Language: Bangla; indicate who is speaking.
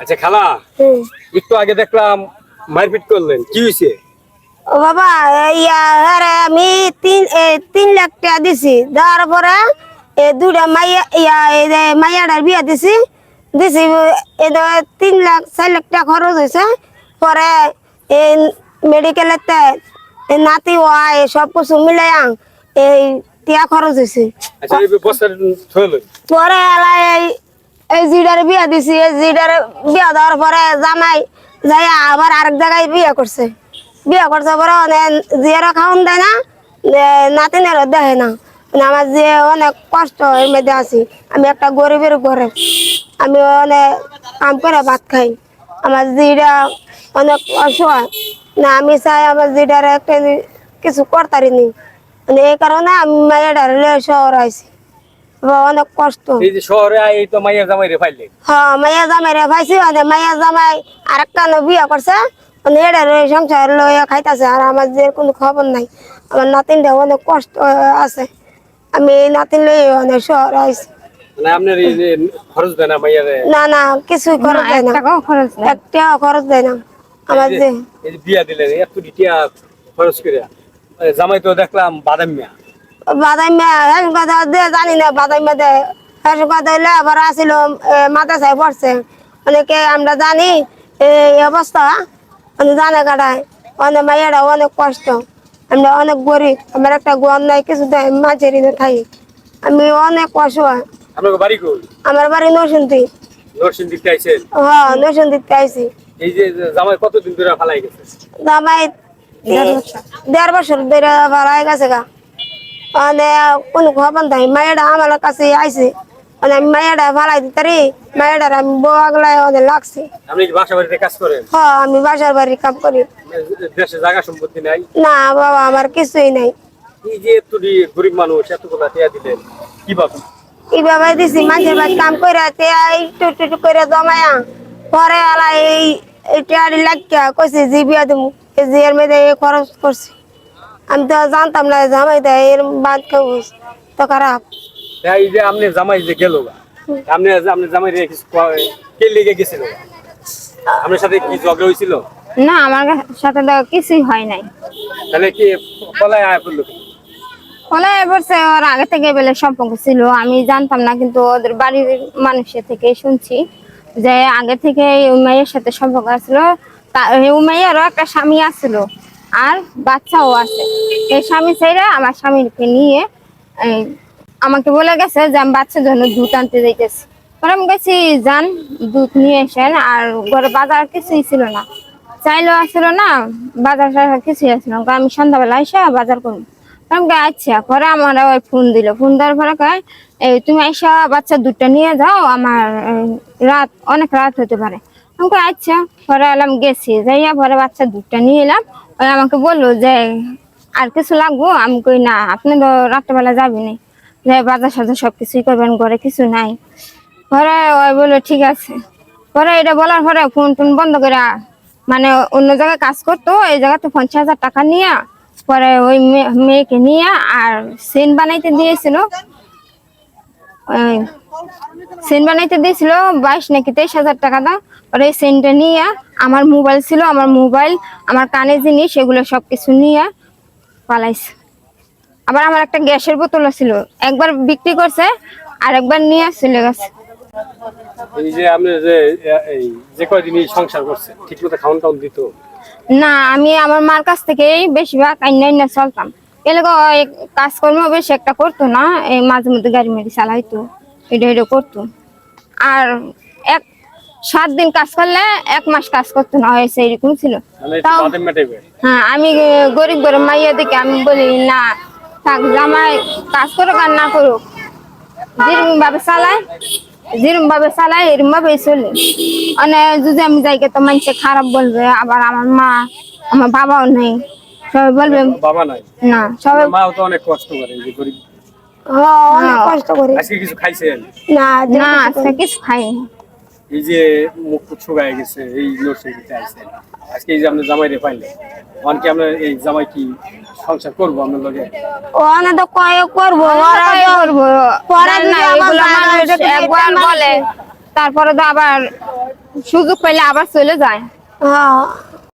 Speaker 1: আচ্ছা খালা। একটু আগে দেখলাম মারপিট করলেন। কি হয়েছে
Speaker 2: ও বাবা ইয়া আরে আমি তিন এ, তিন লাখ টাকা দিছি। দেওয়ার পরে এ দুটা মাইয়া ইয়া মাইয়াটার বিয়া দিছি। দিছি তিন লাখ চার লাখ টাকা খরচ হয়েছে পরে মেডিকেলেতে নাতি ওয়াই সব কিছু মিলাই এই টিয়া খরচ হয়েছে
Speaker 1: আচ্ছা
Speaker 2: পরে জিডারে বিয়া দিছি জিডারে বিয়া দেওয়ার পরে জামাই যাই আবার আরেক জায়গায় বিয়া করছে। বিয়া করছে পরে অনেক জিয়ারা খাওয়ান দেয় না নাতিনেরও দেখে না। মানে আমার যে অনেক কষ্ট এর মধ্যে আছি, আমি একটা গরিবের ঘরে, আমি অনেক কাম করে ভাত খাই। আমার জিটা অনেক অসহায়। না, আমি চাই আমার জিটারে একটা কিছু করতারিনি। মানে এই কারণে আমি মায়ের শহর আইছি। অনেক কষ্ট।
Speaker 1: এই যে শহরে এই তো মাইয়া জামাই রে
Speaker 2: হ্যাঁ মাইয়া জামাই রে পাইছি মানে মাইয়া জামাই আরেকটা বিয়া করছে মানে রয়ে সংসার লইয়া খাইতাছে আর আমার যে কোনো খবর নাই। আমার নাতিনটা অনেক কষ্ট আছে। আমি এই নাতিন লই অনেক শহর আইছি।
Speaker 1: মানে না
Speaker 2: না না কিছুই খরচ দেয় না। একটা খরচ দেয় না। আমার যে
Speaker 1: বিয়া দিলেন এত খরচ করে। জামাই তো দেখলাম বাদাম মিয়া।
Speaker 2: কথা দিয়ে জানি না দে হেস কথা হইলে আবার আসিল পড়ছে। অনেকে আমরা জানি এই অবস্থা জানে কাটায়। অনেক মাইয়ারা অনেক কষ্ট। আমরা অনেক গরিব আমার একটা গোয়ার নাই কিছু মাঝের খাই আমি অনেক অসহায়। আমার বাড়ি
Speaker 1: আইছেন?
Speaker 2: হ্যাঁ আইছি।
Speaker 1: এই যে জামাই কতদিন ধরে ফালাই গেছে?
Speaker 2: জামাই দেড় বছর। ধরে ভাড়ায় গেছে গা। মানে কোনো খবর নাই। মায়েরা আমার কাছে আইছে। মানে আমি মায়েরা ভাড়াই দিতারি মায়েরার আমি বউ আগলায় অনেক লাগছে।
Speaker 1: আপনি বাসা বাড়িতে কাজ করেন?
Speaker 2: হ্যাঁ আমি বাসার বাড়ি কাম করি।
Speaker 1: দেশে জায়গা সম্পত্তি নাই?
Speaker 2: না বাবা আমার কিছুই নাই।
Speaker 1: এই যে এত গরিব মানুষ এতগুলা টিয়া দিলেন? কি পাবেন
Speaker 2: এইভাবে দিছি মাঝে মাঝে কাম করে একটু একটু করে জমায়া। পরে আলা এই এটা লাগিয়া কইছে যে বিয়া দিমু। এই যে এর খরচ করছি। আমি তো জানতাম না জামাই দেয় এর বাদ কেউ তো খারাপ।
Speaker 1: এই যে আপনি জামাই যে গেল আপনি আপনি জামাই রে কিছু কে লেগে গেছিল? আপনার সাথে কি ঝগড়া হয়েছিল?
Speaker 3: না আমার সাথে তো কিছুই হয় নাই।
Speaker 1: তাহলে কি পলায় আয় পড়ল?
Speaker 3: বলে বলছে ওর আগে থেকে বেলে সম্পর্ক ছিল। আমি জানতাম না কিন্তু ওদের বাড়ির মানুষের থেকে শুনছি যে আগে থেকে এই উমাইয়ের সাথে সম্পর্ক আছিল। তা- উমাইয়ারও একটা স্বামী আছিল। আর বাচ্চাও আছে। এই স্বামী ছেড়ে আমার স্বামীকে নিয়ে আমাকে বলে গেছে যে আমি বাচ্চার জন্য দুধ আনতে যাইতেছি। পরে আমি গেছি যান, দুধ নিয়ে এসেন আর ঘরে বাজার কিছুই ছিল না। চাইলেও আসছিল না, বাজার কিছুই আসছিল না। আমি সন্ধ্যাবেলা এসে বাজার করব। আচ্ছা। পরে আমার ওই ফোন দিল। ফোন দেওয়ার পরে কয়, এই, তুমি আইসা বাচ্চা দুধটা নিয়ে যাও। আমার রাত, অনেক রাত হতে পারে। আচ্ছা। পরে এলাম, গেছি। যাইয়া পরে বাচ্চা দুধটা নিয়ে এলাম। ওই আমাকে বলল যে, আর কিছু লাগবো? আমি কই, না, আপনি তো রাত্রেবেলা যাবেনি যে বাজার সাজার সব কিছুই করবেন, ঘরে কিছু নাই। পরে ওই বলল, ঠিক আছে। পরে এটা বলার পরে ফোন টোন বন্ধ করে মানে অন্য জায়গায় কাজ করতো, এই জায়গাতে পঞ্চাশ হাজার টাকা নিয়ে, পরে ওই মেয়ে- মেয়েকে নিয়ে আর সেন বানাইতে দিয়েছিল। ওই সেন বানাইতে দিয়েছিল বাইশ নাকি তেইশ হাজার টাকা দাম। পরে এই সেনটা নিয়ে আমার মোবাইল ছিল আমার মোবাইল আমার কানে জিনিস সেগুলো সব কিছু নিয়ে পালাইছে। আবার আমার একটা গ্যাসের বোতল ছিল একবার বিক্রি করছে আর একবার নিয়ে চলে গেছে।
Speaker 1: এই যে আপনি যে এই যে কয়দিন সংসার করছে ঠিক মতো খাওয়ান টাউন দিত?
Speaker 3: না আমি আমার মার কাছ থেকেই বেশিরভাগ আইনা আইনা চলতাম। এলাকা কাজকর্ম বেশি একটা করতো না এই মাঝে মধ্যে গাড়ি মাড়ি চালাইতো এটা এটা করতো। আর এক সাত দিন কাজ করলে এক মাস কাজ করতো না হয়েছে এরকম ছিল। তাও হ্যাঁ আমি গরিব গরিব মাইয়া দেখে আমি বলি না থাক জামাই কাজ করুক আর না করুক। যেরকম ভাবে চালায় যেরকম ভাবে চালায় এরকম ভাবে চলে। মানে যদি আমি যাই তো মানুষে খারাপ বলবে আবার আমার মা আমার বাবাও নেই। সবাই বলবে
Speaker 1: বাবা নাই।
Speaker 3: না সবাই
Speaker 1: মাও তো অনেক কষ্ট করে এই গরিব।
Speaker 2: হ্যাঁ অনেক
Speaker 3: হ্যাঁ।
Speaker 2: কষ্ট করি।
Speaker 1: আজকে কিছু খাইছেন
Speaker 2: না
Speaker 3: না আজকে কিছু খাইনি।
Speaker 1: এই যে মুখ শুকায় গেছে এই নরসিংদীতে আইছেন আজকে এই যে আপনি জামাই রে পাইলে অনকে আপনার এই জামাই কি সংসার করব আপনার লগে?
Speaker 2: অনেক তো কয়ে করব ওরা
Speaker 3: তাই
Speaker 2: তো-
Speaker 3: করব।
Speaker 2: পরে
Speaker 3: জান না এগুলো মানুষ একবার বলে তারপরে তো আবার সুযোগ পাইলে আবার চলে যায়।
Speaker 2: হ্যাঁ।